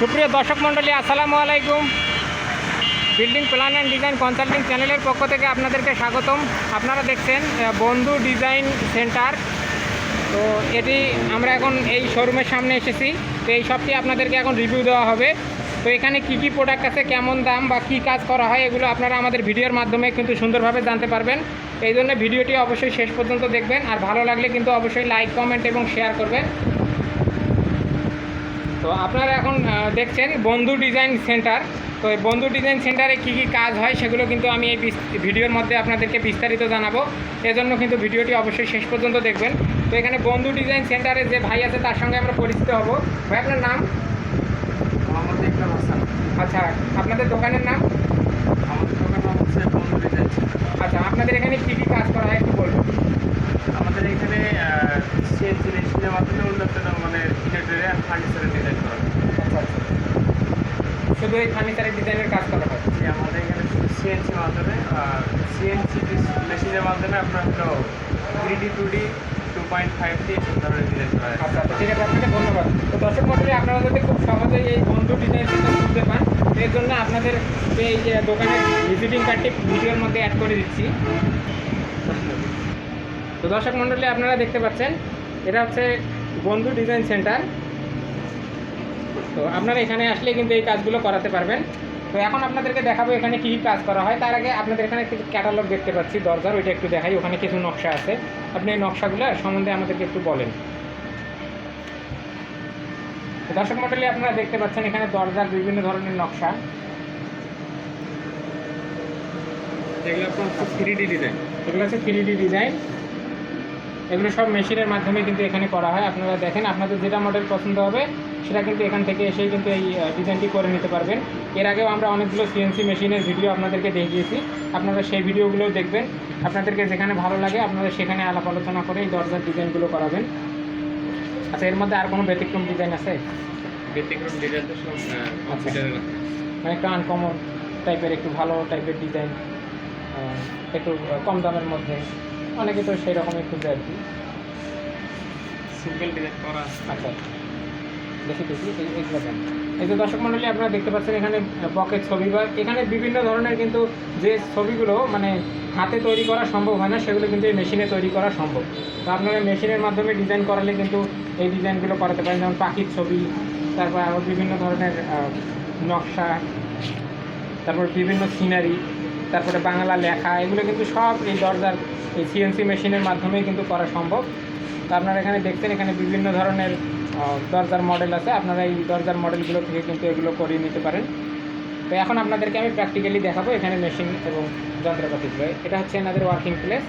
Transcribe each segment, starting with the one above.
সুপ্রিয় দর্শক মণ্ডলী, আসসালামু আলাইকুম। Building plan and design consulting চ্যানেলের পক্ষ থেকে আপনাদেরকে স্বাগতম। আপনারা দেখছেন বন্ধু ডিজাইন সেন্টার। তো এটি আমরা এখন এই শোরুমের সামনে এসেছি। তো এই সবটি আপনাদেরকে এখন রিভিউ দেওয়া হবে। তো এখানে কি কি প্রোডাক্ট আছে, কেমন দাম বা কি কাজ করা হয়, এগুলো আপনারা আমাদের ভিডিওর মাধ্যমে কিন্তু সুন্দরভাবে জানতে পারবেন। এই জন্য ভিডিওটি অবশ্যই শেষ পর্যন্ত দেখবেন। আর ভালো লাগলে কিন্তু অবশ্যই লাইক কমেন্ট এবং শেয়ার করবেন। তো আপনারা এখন দেখছেন বন্ধু ডিজাইন সেন্টার। তো এই বন্ধু ডিজাইন সেন্টারে কী কী কাজ হয় সেগুলো কিন্তু আমি এই ভিডিওর মধ্যে আপনাদেরকে বিস্তারিত জানাব। এজন্য কিন্তু ভিডিওটি অবশ্যই শেষ পর্যন্ত দেখবেন। তো এখানে বন্ধু ডিজাইন সেন্টারে যে ভাই আছে তার সঙ্গে আমরা পরিচিত হব। ভাই আপনার নাম? মোহাম্মদ ইকরাম হাসান। আচ্ছা আপনাদের দোকানের নাম? আমাদের দোকানের নাম হচ্ছে বন্ধু ডিজাইন আচ্ছা আপনাদের এখানে কী কী কাজ করা হয় একটু বলুন। আমাদের এখানে সিএনসি মেশিনের মাধ্যমে উন্নত মানে ইলেকট্রিক ফার্নিচারের ডিজাইন করা হয়। আচ্ছা আচ্ছা শুধু এই ফার্নিচারের ডিজাইনের কাজ করা হয়? আমাদের এখানে সিএনসি মাধ্যমে সিএনসি মেশিনের মাধ্যমে আপনার হলো three D two D two point five D এসব ধরনের ডিজাইন করা হয়। আচ্ছা আচ্ছা ঠিক আছে আপনাকে ধন্যবাদ। তো দর্শক মন্ডলী আপনারা যদি খুব সহজেই এই বন্ধু ডিজাইন সেন্টার খুঁজতে পান এর জন্য আপনাদের এই যে দোকানের ভিজিটিং কার্ডটি ভিডিওর মধ্যে অ্যাড করে দিচ্ছি। তো দর্শক মন্ডলী আপনারা দেখতে পাচ্ছেন এটা হচ্ছে বন্ধু ডিজাইন সেন্টার তো আপনারা এখানে আসলে কিন্তু এই কাজগুলো করাতে পারবেন। তো এখন আপনাদেরকে দেখাবো এখানে কী কী কাজ করা হয়। তার আগে আপনাদের এখানে কিছু ক্যাটালগ দেখতে পাচ্ছি দরজার ওইটা একটু দেখাই। ওখানে কিছু নকশা আছে। আপনি এই নকশাগুলো সম্বন্ধে আমাদেরকে একটু বলেন। তো দর্শক মন্ডলী আপনারা দেখতে পাচ্ছেন এখানে দরজার বিভিন্ন ধরনের নকশা। এগুলো আপনার থ্রি ডি ডিজাইন এগুলো হচ্ছে থ্রি ডি ডিজাইন এগুলো সব মেশিনের মাধ্যমে কিন্তু এখানে করা হয়। আপনারা দেখেন আপনাদের যেটা মডেল পছন্দ হবে সেটা কিন্তু এখান থেকে এসেই কিন্তু এই ডিজাইনটি করে নিতে পারবেন। এর আগেও আমরা অনেকগুলো সিএনসি মেশিনের ভিডিও আপনাদেরকে দেখিয়েছি। আপনারা সেই ভিডিওগুলোও দেখবেন। আপনাদেরকে যেখানে ভালো লাগে আপনারা সেখানে আলাপ আলোচনা করে এই দরজার ডিজাইনগুলো করাবেন। আচ্ছা এর মধ্যে আর কোনো ব্যতিক্রম ডিজাইন আছে? ব্যতিক্রম ডিজাইন তো সব মানে একটু আনকমন টাইপের একটু ভালো টাইপের ডিজাইন একটু কম দামের মধ্যে। অনেকে তো সেই রকমই খুঁজে আর কি। সিম্পল ডিজাইন করা আচ্ছা। দেখি এই- এইগুলো দেন এই যে দর্শক মণ্ডলী আপনারা দেখতে পাচ্ছেন এখানে পকেট ছবি বা এখানে বিভিন্ন ধরনের কিন্তু যে ছবিগুলো মানে হাতে তৈরি করা সম্ভব হয় না, সেগুলো কিন্তু এই মেশিনে তৈরি করা সম্ভব। তো আপনারা মেশিনের মাধ্যমে ডিজাইন করালে কিন্তু এই ডিজাইনগুলো করাতে পারেন। যেমন পাখির ছবি, তারপর আরও বিভিন্ন ধরনের নকশা, তারপর বিভিন্ন সিনারি তারপরে বাংলা লেখা, এগুলো কিন্তু সব এই দরজার সিএনসি মেশিনের মাধ্যমেই কিন্তু করা সম্ভব। তো আপনারা এখানে দেখছেন, এখানে বিভিন্ন ধরনের দরজার মডেল আছে। আপনারা এই দরজার মডেলগুলো থেকে কিন্তু এগুলো করিয়ে নিতে পারেন। তো এখন আপনাদেরকে আমি প্র্যাকটিক্যালি দেখাবো এখানে মেশিন এবং যন্ত্রপাতি। যন্ত্রপাতিগুলো এটা হচ্ছে এনাদের ওয়ার্কিং প্লেস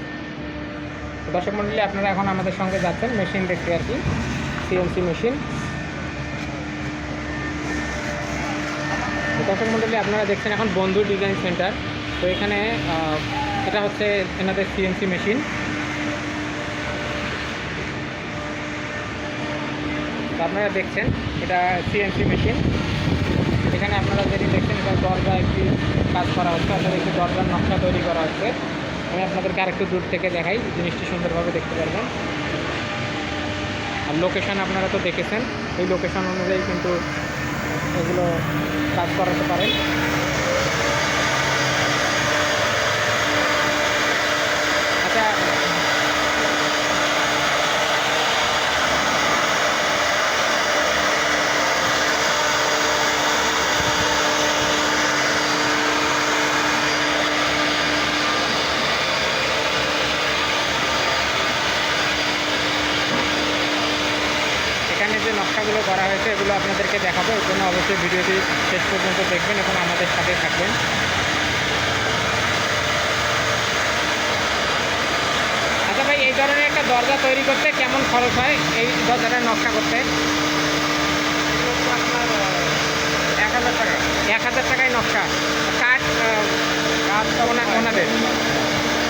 দর্শক মণ্ডলী আপনারা এখন আমাদের সঙ্গে যাচ্ছেন মেশিন দেখতে আর কি। সিএনসি মেশিন দর্শক মণ্ডলী আপনারা দেখছেন এখন বন্ধু ডিজাইন সেন্টার তো এখানে এটা হচ্ছে এনাদের সিএনসি মেশিন আপনারা দেখছেন, এটা সিএনসি মেশিন এখানে আপনারা যেটি দেখছেন, এটা দরজা একটি কাজ করা হচ্ছে, অর্থাৎ একটি দরজার নকশা তৈরি করা হচ্ছে। আমি আপনাদেরকে আরেকটু দূর থেকে দেখাই, জিনিসটি সুন্দরভাবে দেখতে পারবেন। আর লোকেশান আপনারা তো দেখেছেন, এই লোকেশান অনুযায়ী কিন্তু এগুলো কাজ করাতে পারেন আচ্ছা এখানে যে নকশাগুলো করা হয়েছে এগুলো আপনাদেরকে দেখাবো। এর জন্য অবশ্যই ভিডিওটি শেষ পর্যন্ত দেখবেন এবং আমাদের সাথে থাকবেন। আচ্ছা ভাই এই ধরনের একটা দরজা তৈরি করতে কেমন খরচ হয়? এই দরজাটার নকশা করতে? এক হাজার টাকা। এক হাজার টাকায় নকশা। কাঠ কাঠ ওনাদের।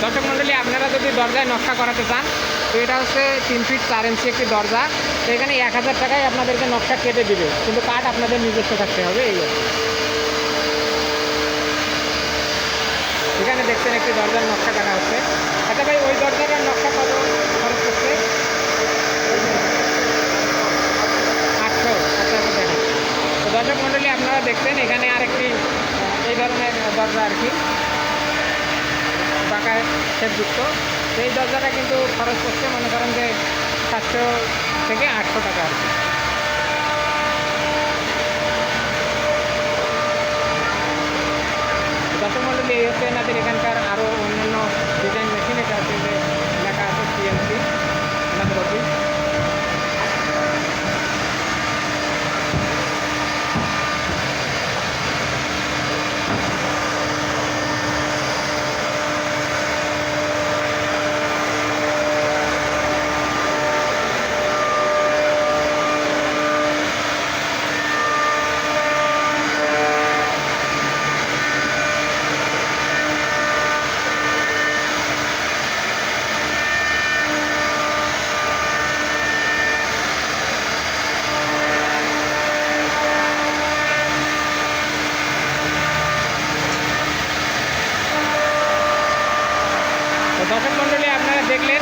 দর্শক মণ্ডলী আপনারা যদি দরজায় নকশা করাতে চান তো এটা হচ্ছে তিন ফিট চার ইঞ্চি একটি দরজা। তো এখানে এক হাজার টাকায় আপনাদেরকে নকশা কেটে দিবে। কিন্তু কাঠ আপনাদের নিজস্ব থাকতে হবে এই আর এখানে দেখছেন একটি দরজার নকশা কাটা হচ্ছে। আচ্ছা ভাই ওই দরজাটার নকশা কত খরচ করছে আটশো আচ্ছা দেখেন দর্শক মণ্ডলী আপনারা দেখছেন এখানে আরেকটি আহ, এই ধরনের দরজা আর কি। বাঁকা শেপযুক্ত এই দরজাটা কিন্তু খরচ করছে, মনে করেন যে সাতশো থেকে আটশো টাকা আর কি। দর্শক এসে এখানকার আরও অন্যান্য ডিজাইন মেশিন এটা হচ্ছে যে লেখা আছে সিএনসি এনাদের অফিস তো দর্শক মণ্ডলী আপনারা দেখলেন